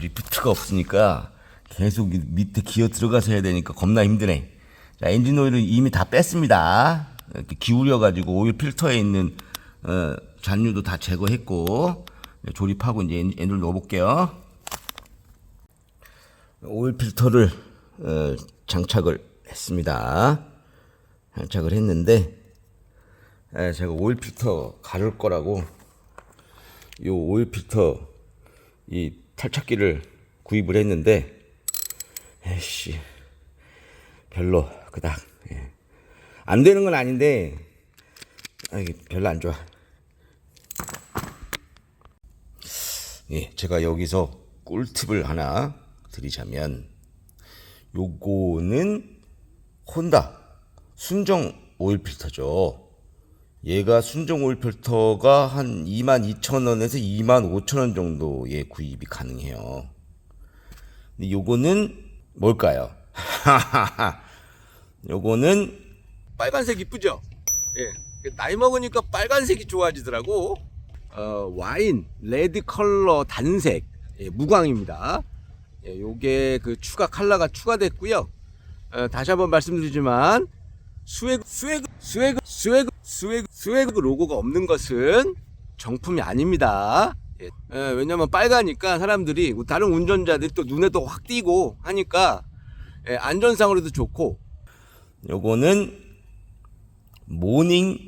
리프트가 없으니까 계속 이 밑에 기어 들어가서 해야 되니까 겁나 힘드네. 자, 엔진 오일은 이미 다 뺐습니다. 이렇게 기울여가지고 오일 필터에 있는 어, 잔류도 다 제거했고 네, 조립하고 이제 엔- 엔진을 넣어볼게요. 오일 필터를 어, 장착을 했습니다. 장착을 했는데 에, 제가 오일 필터 가를 거라고 요 오일 필터 이 탈착기를 구입을 했는데 에이씨 별로 그닥 예. 안 되는 건 아닌데 아, 이게 별로 안 좋아. 예, 제가 여기서 꿀팁을 하나 드리자면 요거는 혼다 순정 오일 필터죠. 얘가 순정 오일 필터가 한 22,000원에서 25,000원 정도에 구입이 가능해요. 근데 요거는 뭘까요? 요거는 빨간색 이쁘죠? 예. 나이 먹으니까 빨간색이 좋아지더라고. 어, 와인 레드 컬러 단색 예, 무광입니다. 예, 요게 그 추가 컬러가 추가됐고요. 어, 다시 한번 말씀드리지만 스웨그 스웨그 스웨그 스웨그 스웨그 스웨그 로고가 없는 것은 정품이 아닙니다. 예, 예, 왜냐면 빨가니까 사람들이 다른 운전자들이 또 눈에 또 확 띄고 하니까 예, 안전상으로도 좋고 요거는 모닝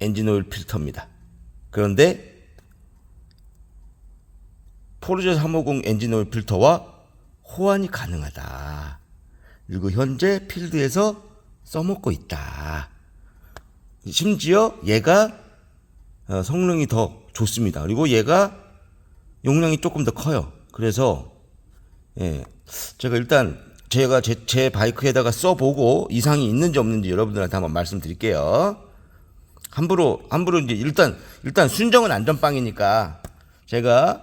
엔진 오일 필터입니다. 그런데 포르쉐 350 엔진 오일 필터와 호환이 가능하다. 그리고 현재 필드에서 써먹고 있다. 심지어 얘가 어, 성능이 더 좋습니다. 그리고 얘가 용량이 조금 더 커요. 그래서 예, 제가 일단 제가 제, 제 바이크에다가 써보고 이상이 있는지 없는지 여러분들한테 한번 말씀드릴게요. 함부로 함부로 이제 일단 일단 순정은 안전빵이니까 제가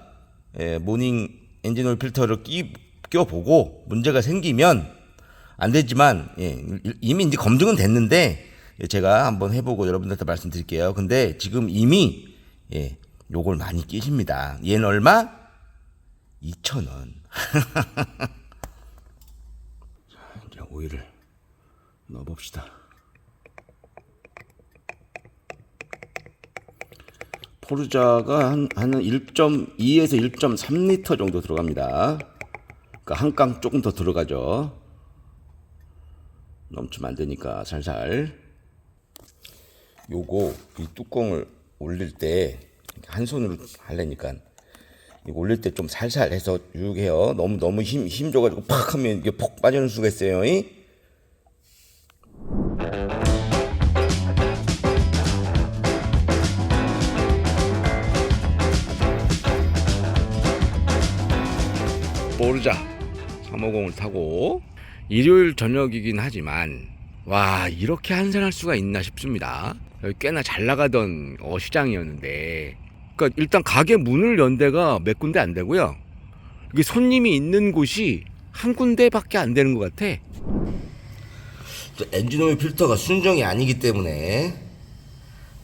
예, 모닝 엔진오일 필터를 끼, 껴보고 문제가 생기면 안 되지만 예, 이미 이제 검증은 됐는데 예, 제가 한번 해보고 여러분들한테 말씀드릴게요. 근데 지금 이미 예, 요걸 많이 끼십니다. 얘는 얼마? 2,000원. 이제 오일을 넣어봅시다. 포르자가 한, 한 1.2에서 1.3리터 정도 들어갑니다. 그러니까 한 깡 조금 더 들어가죠. 넘치면 안 되니까 살살. 요거 이 뚜껑을 올릴 때 한 손으로 하려니까 이거 올릴 때 좀 살살 해서 쭉 해요. 너무 너무 힘, 힘 줘가지고 팍 하면 이게 폭 빠지는 수가 있어요. 이? 모르자 350을 타고 일요일 저녁이긴 하지만 와 이렇게 한산할 수가 있나 싶습니다. 꽤나 잘 나가던 어, 시장이었는데 그러니까 일단 가게 문을 연 데가 몇 군데 안 되고요. 이게 손님이 있는 곳이 한 군데밖에 안 되는 것 같아. 엔진오일 필터가 순정이 아니기 때문에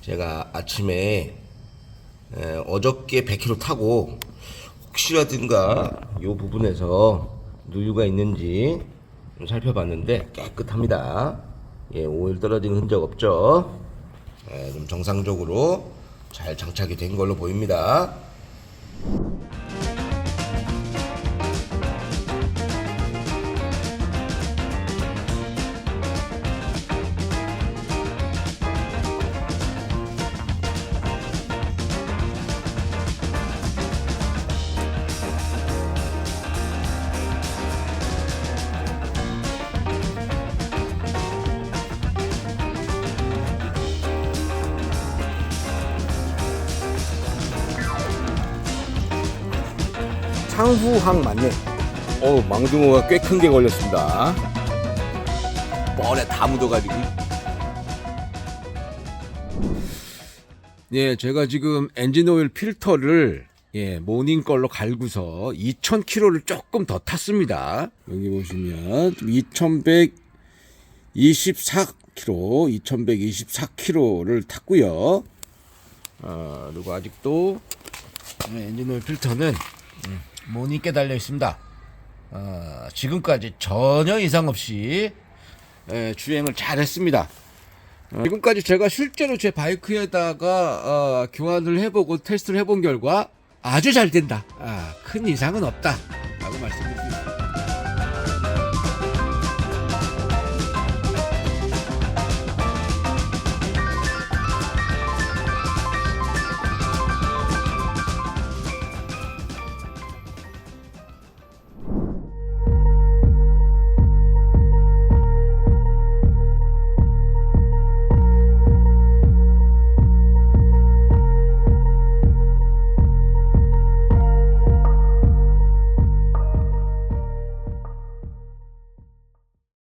제가 아침에 에, 어저께 100km 타고 혹시라든가 이 부분에서 누유가 있는지 좀 살펴봤는데 깨끗합니다. 예, 오일 떨어지는 흔적 없죠. 예, 좀 정상적으로 잘 장착이 된 걸로 보입니다. 창후항 맞네. 어 망둥어가 꽤 큰 게 걸렸습니다. 뻘에 다 묻어가지고. 예, 제가 지금 엔진 오일 필터를 예, 모닝 걸로 갈고서 2,000km를 조금 더 탔습니다. 여기 보시면 2,124km, 2,124km를 탔고요. 어, 그리고 아직도 엔진 오일 필터는 모닝께 달려 있습니다. 어, 지금까지 전혀 이상 없이 예, 주행을 잘했습니다. 어, 지금까지 제가 실제로 제 바이크에다가 어, 교환을 해보고 테스트를 해본 결과 아주 잘 된다. 아, 큰 이상은 없다. 라고 말씀드립니다.